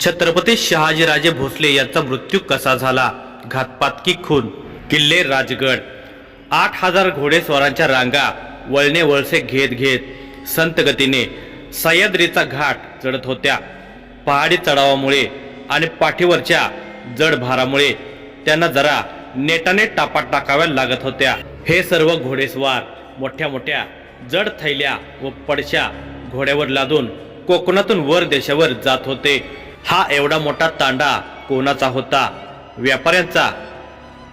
छत्रपती शहाजीराजे भोसले यांचा मृत्यू कसा झाला? घातपात की खून किल्ले राजगड. आठ हजार घोडेस्वारांच्या रांगा वळणे वळसे घेत घेत संत गतीने सह्याद्रीचा घाट चढत होत्या. पहाडी चढावामुळे आणि पाठीवरच्या जड भारामुळे त्यांना जरा नेटाने टापा टाकाव्या लागत होत्या. हे सर्व घोडेस्वार मोठ्या मोठ्या जड थैल्या व पडशा घोड्यावर लादून कोकणातून वर देशावर जात होते. हा एवढा मोठा तांडा कोणाचा होता? व्यापाऱ्यांचा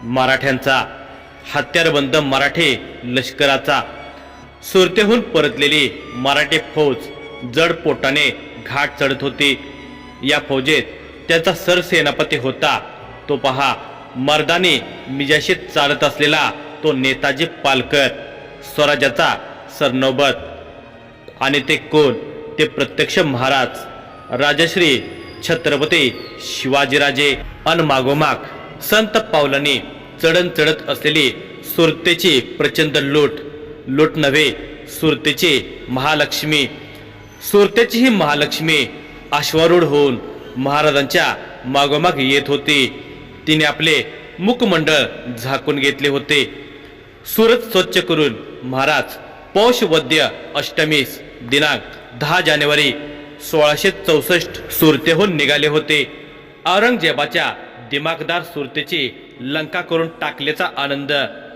मराठ्यांचा हत्यारबंद मराठी लष्कराचा. सुरतेहून परतलेली मराठी फौज जड पोटाने घाट चढत होती. या फौजेत त्याचा सरसेनापती होता. तो पहा मर्दानी मिजाशी चालत असलेला तो नेताजी पालकर स्वराज्याचा सरनोबत. आणि ते कोण? ते प्रत्यक्ष महाराज. राजश्री छत्रपती शिवाजीराजे अन मागोमाग संत पावलांनी चढण चढत असलेली सुरतेची प्रचंड लूट. लूट नव्हे सुरतेची महालक्ष्मी. सुरतेची ही महालक्ष्मी अश्वारूढ होऊन महाराजांच्या मागोमाग येत होती. तिने आपले मुखमंडळ झाकून घेतले होते. सुरत स्वच्छ करून महाराज पौष वद्य अष्टमीस दिनांक दहा जानेवारी सोळाशे चौसष्ट सुरतेहून निघाले होते. औरंगजेबाच्या दिमागदार सुरतेची लंका करून टाकल्याचा आनंद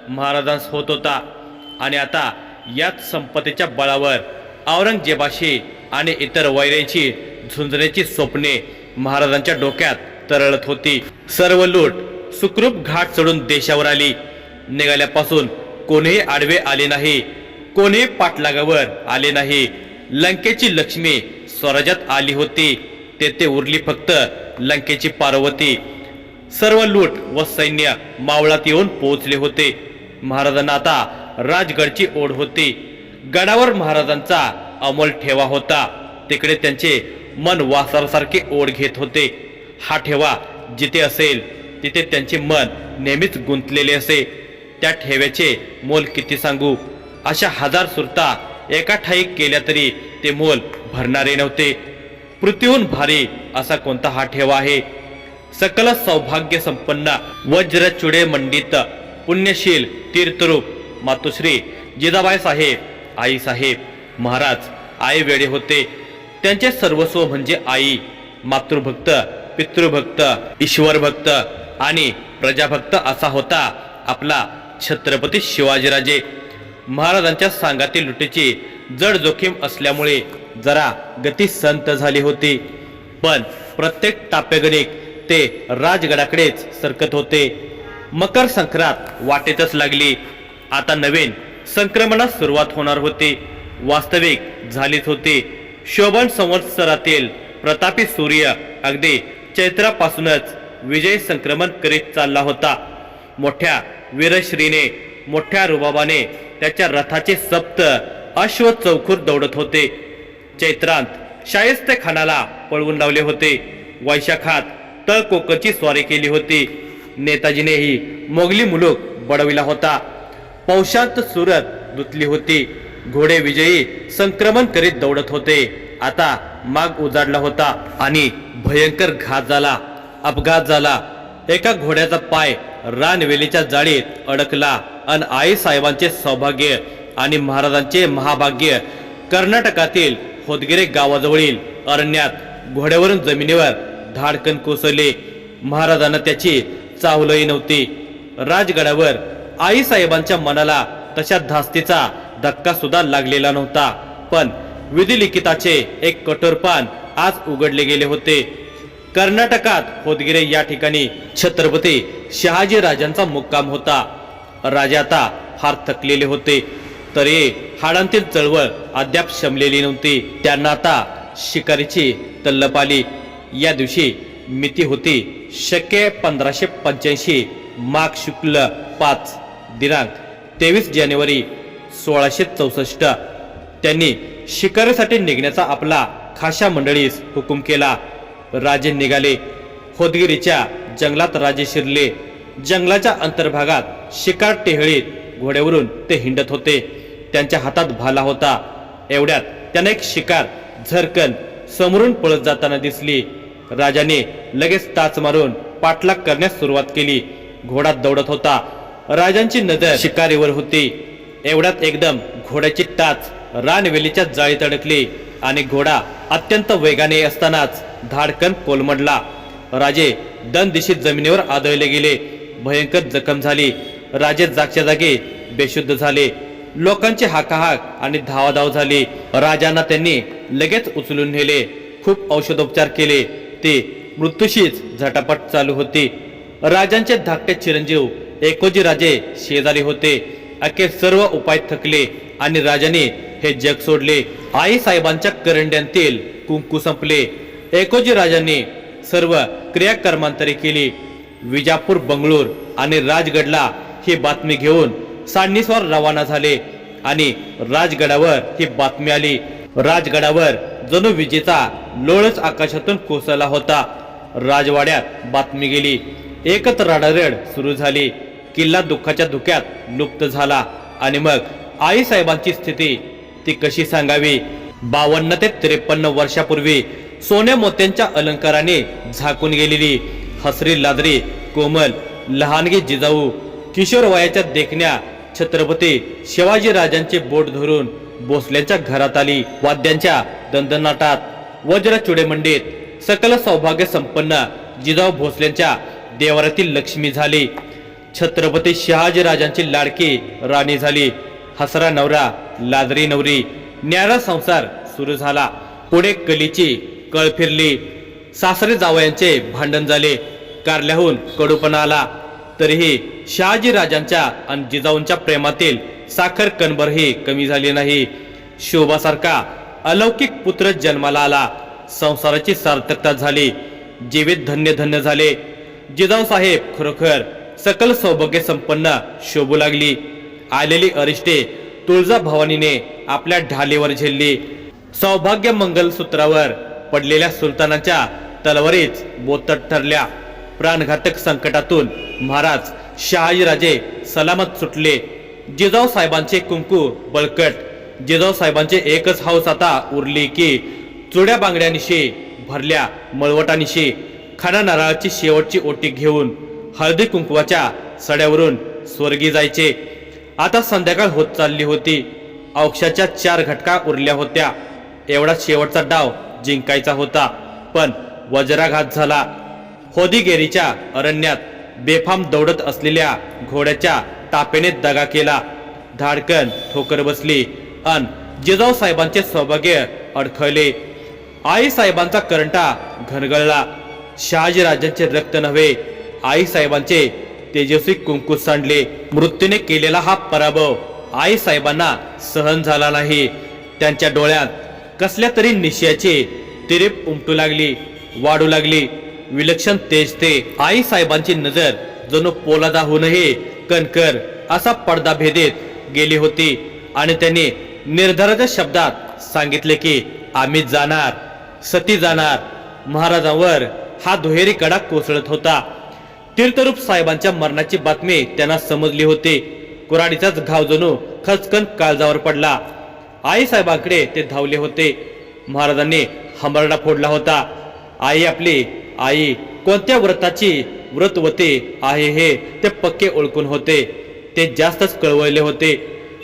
महाराजांस होत होता. आणि आता याच संपत्तीच्या बळावर औरंगजेबाशी आणि इतर वैऱ्यांची झुंजण्याची स्वप्ने महाराजांच्या डोक्यात तरळत होती. सर्व लूट सुखरूप घाट चढून देशावर आली. निघाल्यापासून कोणीही आडवे आले नाही कोणीही पाठलागावर आले नाही. लंकेची लक्ष्मी स्वराज्यात आली होती. तेथे उरली फक्त लंकेची पार्वती. सर्व लूट व सैन्य मावळात येऊन पोहोचले होते. महाराजांना आता राजगडची ओढ होती. गडावर महाराजांचा अमोल ठेवा होता. तिकडे त्यांचे मन वासारासारखे ओढ घेत होते. हा ठेवा जिथे असेल तिथे त्यांचे मन नेहमीच गुंतलेले असे. त्या ठेव्याचे मोल किती सांगू? अशा हजार सुरता एका ठाई केल्या तरी ते मोल भरणारे नव्हते. पृथ्वीहून भारी असा कोणता हा ठेवा आहे? सकल सौभाग्य संपन्न वज्रचुडे मंडित पुण्यशील तीर्थरूप मातोश्री जिजाबाई साहेब आई साहेब महाराज आई वेळे होते. त्यांचे सर्वस्व म्हणजे आई मातृभक्त पितृभक्त ईश्वरभक्त आणि प्रजाभक्त असा होता आपला छत्रपती शिवाजीराजे. महाराजांच्या सांगातील लुटीची जड जोखीम असल्यामुळे जरा गती संत झाली होती. पण प्रत्येक टाप्यगणिक ते राजगडाकडेच सरकत होते. मकर संक्रांत वाटेतच लागली. आता नवीन संक्रमणास सुरुवात होणार होती. वास्तविक झालीच होती. शोभन संवत्सरातील प्रतापी सूर्य अगदी चैत्रापासूनच विजय संक्रमण करीत चालला होता. मोठ्या वीरश्रीने मोठ्या रुबाबाने त्याच्या रथाचे सप्त अश्व चौखूर दौडत होते. चैत्रांत शायस्ते खानाला पळवून लावले होते. वैशाखात तळ कोकरची स्वारी केली होती. नेताजीनेही मोगली मुलूक बडविला होता. पौशांत सुरत दुतली होती. घोडे विजयी संक्रमण करीत दौडत होते. आता माग उजाडला होता आणि भयंकर घात झाला. अपघात झाला. एका घोड्याचा पाय रानवेलीच्या जाळीत अडकला. आणि आई साहेबांचे सौभाग्य आणि महाराजांचे महाभाग्य कर्नाटकातील होदगिरे गावाजवळील अरण्यात घोड्यावरून जमिनीवर धाडकन कोसळले. महाराजांना त्याची चावलही नव्हती. राजगडावर आई साहेबांच्या मनाला तशा धास्तीचा धक्का सुद्धा लागलेला नव्हता. पण विधिलिखिताचे एक कठोर पान आज उघडले गेले होते. कर्नाटकात होदगिरे या ठिकाणी छत्रपती शहाजी राजांचा मुक्काम होता. राजा आता फार थकलेले होते. तरी हाडांतील चळवळ अद्याप शमलेली नव्हती. त्यांना आता शिकारीची तल्लप आली. या दिवशी मिती होती. शक्य पंधराशे पंच्याऐंशी माघ शुक्ल पाच दिनांक तेवीस जानेवारी सोळाशे चौसष्ट. त्यांनी शिकारीसाठी निघण्याचा आपला खाशा मंडळीस हुकूम केला. राजे निघाले. होदगिरीच्या जंगलात राजे शिरले. जंगलाच्या अंतर्भागात शिकार टेहळीत घोड्यावरून ते हिंडत होते. त्यांच्या हातात भाला होता. एवढ्यात त्यांना एक शिकार झरकन समोरून पळत जाताना दिसली. राजाने लगेच ताच मारून पाठलाग करण्यास सुरुवात केली. घोडा दौडत होता. राजांची नजर शिकारीवर होती. एवढ्यात एकदम घोड्याची टाच रानवेलीच्या जाळीत अडकली आणि घोडा अत्यंत वेगाने असतानाच धाडकन कोलमडला. राजे दनदिशी जमिनीवर आदळले गेले. भयंकर जखम झाली. राजे जागच्या जागी बेशुद्ध झाले. लोकांची हाकाहाक आणि धावाधाव झाली. राजांना त्यांनी लगेच उचलून नेले. खूप औषधोपचार केले. ते मृत्यूशीच झटापट चालू होती. राजांचे धाकटे चिरंजीव एकोजी राजे शेजारी होते. अखेर सर्व उपाय थकले आणि राजाने हे जग सोडले. आई साहेबांच्या करंड्यांतील कुंकू संपले. एकोजी राजांनी सर्व क्रियाकर्मांतरी केली. विजापूर बंगळूर आणि राजगडला ही बातमी घेऊन सांडणीस्वार रवाना झाले. आणि राजगडावर ही बातमी आली. राजगडावर जणू विजेचा लोळच आकाशातून कोसळला होता. राजवाड्यात बातमी गेली. एकच रडारड सुरू झाली. किल्ला दुःखाच्या धुक्यात लुप्त झाला. आणि मग आईसाहेबांची स्थिती ती कशी सांगावी? बावन्न ते त्रेपन्न वर्षापूर्वी सोन्या मोत्यांच्या अलंकाराने झाकून गेलेली हसरी लादरी कोमल लहानगी जिजाऊ किशोर वयाच्या देखण्या छत्रपती शिवाजी राजांचे बोट धरून भोसल्यांच्या घरात आली. वाद्यांच्या दंदनाटात वज्र चुडेमंडीत सकल सौभाग्य संपन्न जिजाऊ भोसल्यांच्या देवारातील लक्ष्मी झाली. छत्रपती शहाजी राजांची लाडकी राणी झाली. हसरा नवरा लादरी नवरी न्यारा संसार सुरू झाला. पुढे कलीची कळ फिरली. सासरे जावयांचे भांडण झाले. कारल्याहून कडूपणा आला. तरीही शहाजी राजांच्या आणि जिजाऊंच्या प्रेमातील साखर कणभरही कमी झाली नाही. शोभासारखा अलौकिक पुत्र जन्माला आला. संसाराची सार्थकता झाली. जीवित धन्य धन्य झाले. जिजाऊ साहेब खरोखर सकल सौभाग्य संपन्न शोभू लागली. आलेली अरिष्टे तुळजा भवानीने आपल्या ढालीवर झेलली. सौभाग्य मंगलसूत्रावर पडलेल्या सुलतानाच्या तलवारीच बोतट ठरल्या. प्राणघातक संकटातून महाराज शहाजीराजे सलामत सुटले. जिजाऊ साहेबांचे कुंकू बळकट. जिजाऊ साहेबांचे एकच हौस आता उरली की चुड्या बांगड्यानिशी भरल्या मळवटानिशी खाना नारळाची शेवटची ओटी घेऊन हळदी कुंकवाच्या सड्यावरून स्वर्गी जायचे. आता संध्याकाळ होत चालली होती. औक्षाच्या चार घटका उरल्या होत्या. एवढा शेवटचा डाव जिंकायचा होता. पण वज्राघात झाला. होदीगेरीच्या अरण्यात बेफाम दौडत असलेल्या घोड्याच्या तापेने दगा केला. धाडकन ठोकर बसली अन जिजाऊ साहेबांचे सौभाग्य अडखळले. आई साहेबांचा करंटा घनगळला. शहाजी राजांचे रक्त नव्हे आई साहेबांचे तेजस्वी कुंकू सांडले. मृत्यूने केलेला हा पराभव आई साहेबांना सहन झाला नाही. त्यांच्या डोळ्यात कसल्या तरी निश्चयाची तिरेप उमटू लागली वाढू लागली. विलक्षण तेजते आई साहेबांची नजर जणू पोलादाहूनही कणकर असा पडदा भेदेत गेली होती. आणि त्यांनी निर्धाराच्या शब्दात सांगितले की आम्ही जाणार सती जाणार. महाराजांवर हा दुहेरी कडा कोसळत होता. तीर्थरूप साहेबांच्या मरणाची बातमी त्यांना समजली होती. कुराडीचाच घाव जणू खचकन काळजावर पडला. आई साहेबांकडे ते धावले होते. महाराजांनी हंबरडा फोडला होता. आई आपली आई कोणत्या व्रताची व्रतवते आहे हे ते पक्के ओळखून होते. ते जास्तच कळवळले होते.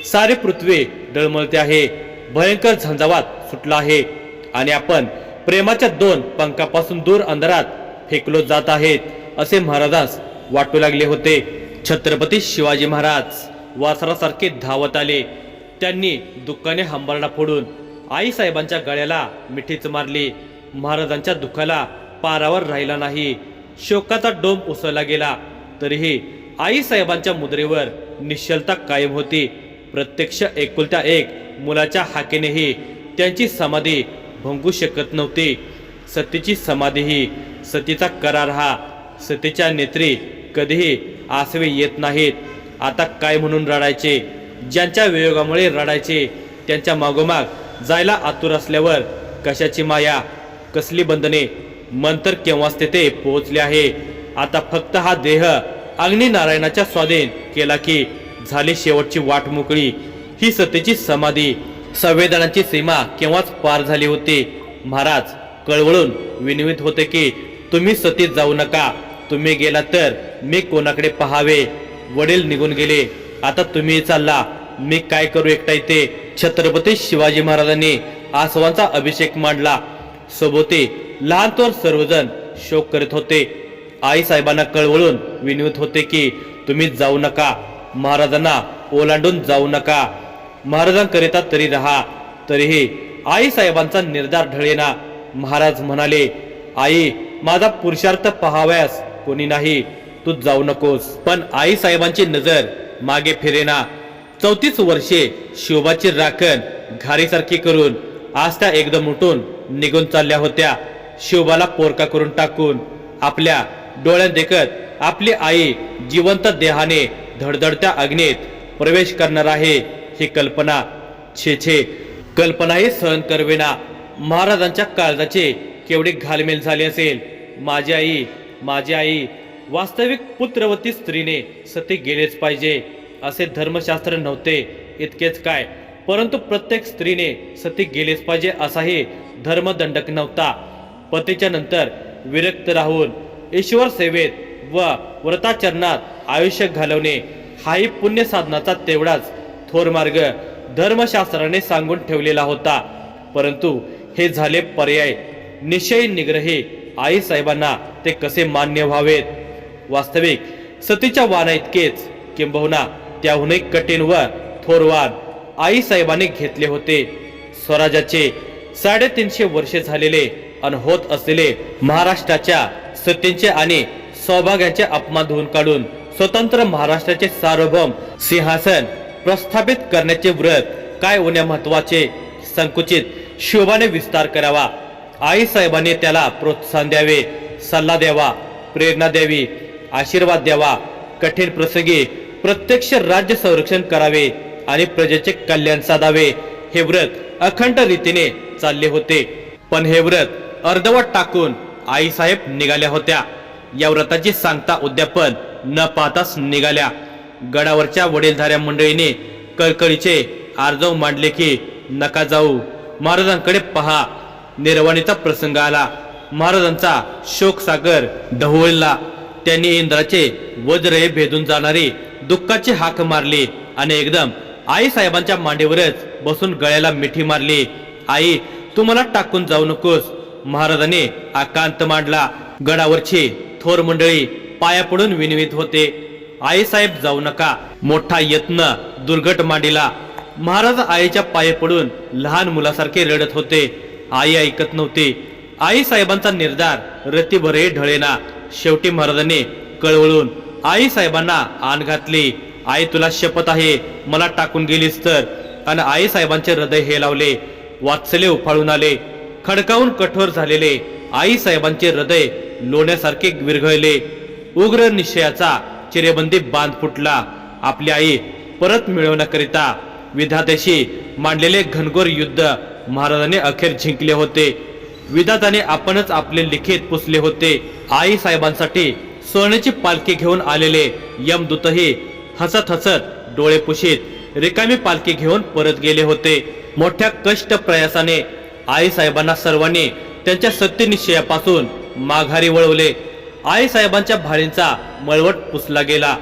सारे पृथ्वी डळमळते आहे. भयंकर झंझावात सुटला आहे. आणि आपण प्रेमाच्या दोन पंखापासून दूर अंधारात फेकलो जात आहेत असे महाराजास वाटू लागले होते. छत्रपती शिवाजी महाराज वासरासारखे धावत आले. त्यांनी दुःखाने हंबरडा फोडून आईसाहेबांच्या गळ्याला मिठीच मारली. महाराजांच्या दुःखाला पारावर राहिला नाही. शोकाचा डोंब उसळला गेला. तरीही आईसाहेबांच्या मुद्रेवर निश्चलता कायम होती. प्रत्यक्ष एकुलत्या एक मुलाच्या हाकेनेही त्यांची समाधी भंगू शकत नव्हती. सतीची समाधीही सतीचा करार हा सतीच्या नेत्री कधीही आसवे येत नाहीत. आता काय म्हणून रडायचे? ज्यांच्या वियोगामुळे रडायचे त्यांच्या मागोमाग जायला आतुर असल्यावर कशाची माया? कसली बंधने? मन तर केव्हाच तेथे पोहोचले आहे? आता फक्त हा देह अग्निनारायणाच्या स्वाधीन केला की झाली शेवटची वाट मोकळी. ही सतेची समाधी संवेदनाची सीमा केव्हाच पार झाली होती? महाराज कळवळून विनवित होते की तुम्ही सतीत जाऊ नका. तुम्ही गेला तर मी कोणाकडे पहावे? वडील निघून गेले. आता तुम्ही चालला. मी काय करू एकटा इथे? छत्रपती शिवाजी महाराजांनी आसवांचा अभिषेक मांडला. सोबती लहान सर्वजण शोक करीत होते. आई साहेबांना कळवळून विनवत होते की तुम्ही जाऊ नका. महाराजांना ओलांडून जाऊ नका. महाराजांकरिता तरी राहा. तरीही आई साहेबांचा निर्धार ढळेना. महाराज म्हणाले आई माझा पुरुषार्थ पहाव्यास कोणी नाही. तू जाऊ नकोस. पण आई साहेबांची नजर मागे फिरेना. चौतीस वर्षे शिवबाची राखण घारीसारखी करून आस्था एकदम उठून निघून चालल्या होत्या. शिवबाला पोरका करून टाकून आपल्या डोळ्यांदेखत आपली आई जिवंत देहाने धडधडत्या अग्नीत प्रवेश करणार आहे ही कल्पना. छे छे. कल्पनाही सहन करवेना महाराजांच्या काळजाचे केवढे घालमेल झाले असेल. माझी आई माझी आई वास्तविक पुत्रवती स्त्रीने सती गेलेच पाहिजे असे धर्मशास्त्र नव्हते इतकेच काय. परंतु प्रत्येक स्त्रीने सती गेलेच पाहिजे असाही धर्मदंडक नव्हता. पतीच्या नंतर विरक्त राहून ईश्वर सेवेत व व्रताचरणात आयुष्य घालवणे हाही पुण्य साधनाचा तेवढाच थोर मार्ग धर्मशास्त्राने सांगून ठेवलेला होता. परंतु हे झाले पर्याय. निश्चय निग्रही आई साहेबांना ते कसे मान्य व्हावेत? वास्तविक सतीच्या वाना इतकेच. किंबहुना त्याहूनही कठीण व थोरवान आई साहेबांनी घेतले होते. स्वराज्याचे साडेतीनशे वर्षे झालेले आणि होत असलेले महाराष्ट्राच्या सत्तेचे आणि सौभाग्याचे अपमान धुवून काढून स्वतंत्र महाराष्ट्राचे सार्वभौम सिंहासन प्रस्थापित करण्याचे व्रत काय होण्या महत्त्वाचे संकुचित शोभाने विस्तार करावा. आई साहेबांनी त्याला प्रोत्साहन द्यावे सल्ला द्यावा प्रेरणा द्यावी आशीर्वाद द्यावा. कठीण प्रसंगी प्रत्यक्ष राज्य संरक्षण करावे आणि प्रजेचे कल्याण साधावे. हे व्रत अखंड रीतीने चालले होते. पण हे व्रत अर्धवट टाकून आईसाहेब निघाल्या होत्या. या व्रताची सांगता उद्यापन न पाहताच निघाल्या. गडावरच्या वडीलधाऱ्या मंडळीने कळकळीचे आर्जव मांडले की नका जाऊ. महाराजांकडे पहा. निर्वाणीचा प्रसंग आला. महाराजांचा शोकसागर ढवळला. त्यांनी इंद्राचे वज्र भेदून जाणारी दुःखाची हाक मारली आणि एकदम आई साहेबांच्या मांडीवरच बसून गळ्याला मिठी मारली. आई तू मला टाकून जाऊ नकोस. महाराजाने आकांत मांडला. गडावरची थोर मंडळी पाया पडून विनवित होते. आईसाहेब जाऊ नका. मोठा यत्न दुर्घट मांडीला. महाराज आईच्या पाये पडून लहान मुलासारखे रडत होते. आई ऐकत नव्हती. आई साहेबांचा निर्धार रतीभरही ढळेना. शेवटी महाराजांनी कळवळून आई साहेबांना आण घातली. आई तुला शपथ आहे मला टाकून गेलीस तर. आणि आई साहेबांचे हृदय हे लावले. वात्सल्य उफाळून आले. खडकावून कठोर झालेले आई साहेबांचे हृदय लोण्यासारखे विरघळले. उग्र निश्चयाचा चिरेबंदी बांध फुटला. आपली आई परत मिळवण्याकरिता विधात्याशी मांडलेले घनघोर युद्ध महाराजाने अखेर जिंकले होते. विधाताने आपणच आपले लिखित पुसले होते. आई साहेबांसाठी सोन्याची पालखी घेऊन आलेले यमदूतही हसत हसत डोळे पुशीत रिकामी पालखी घेऊन परत गेले होते. मोठ्या कष्ट प्रयासाने आई साहेबांना सर्वांनी त्यांच्या सत्यनिश्चयापासून माघारी वळवले. आई साहेबांच्या मळवट पुसला गेला.